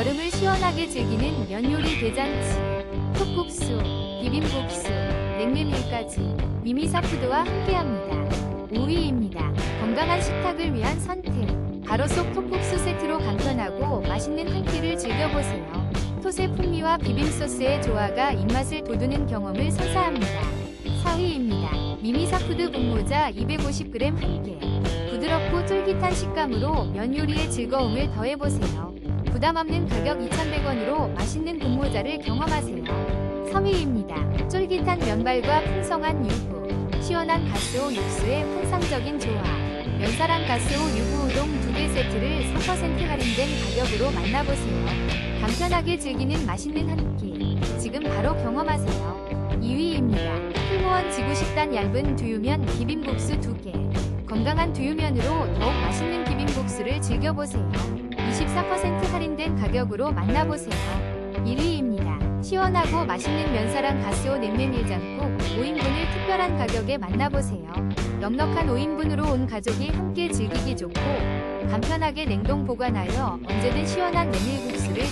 여름을 시원하게 즐기는 면 요리 대잔치. 톡국수, 비빔국수, 냉면일까지 미미사푸드와 함께합니다. 5위입니다. 건강한 식탁을 위한 선택. 가로속 톡국수 세트로 간편하고 맛있는 한 끼를 즐겨보세요. 톳의 풍미와 비빔소스의 조화가 입맛을 돋우는 경험을 선사합니다. 4위입니다. 미미사푸드 분모자 250g 한 개. 부드럽고 쫄깃한 식감으로 면 요리의 즐거움을 더해보세요. 부담 없는 가격 2,100원으로 맛있는 분모자를 경험하세요. 3위입니다. 쫄깃한 면발과 풍성한 유부. 시원한 가스오 육수의 환상적인 조화. 면사랑 가스오 유부 우동 두 개 세트를 4% 할인된 가격으로 만나보세요. 간편하게 즐기는 맛있는 한 끼. 지금 바로 경험하세요. 2위입니다. 풀무원 지구식단 얇은 두유면 비빔국수 두 개. 건강한 두유면으로 더욱 맛있는 비빔국수를 즐겨보세요. 24% 할인된 가격으로 만나보세요. 1위입니다. 시원하고 맛있는 면사랑 가스오 냉면 일장국 5인분을 특별한 가격에 만나보세요. 넉넉한 5인분으로 온 가족이 함께 즐기기 좋고 간편하게 냉동 보관하여 언제든 시원한 메밀국수를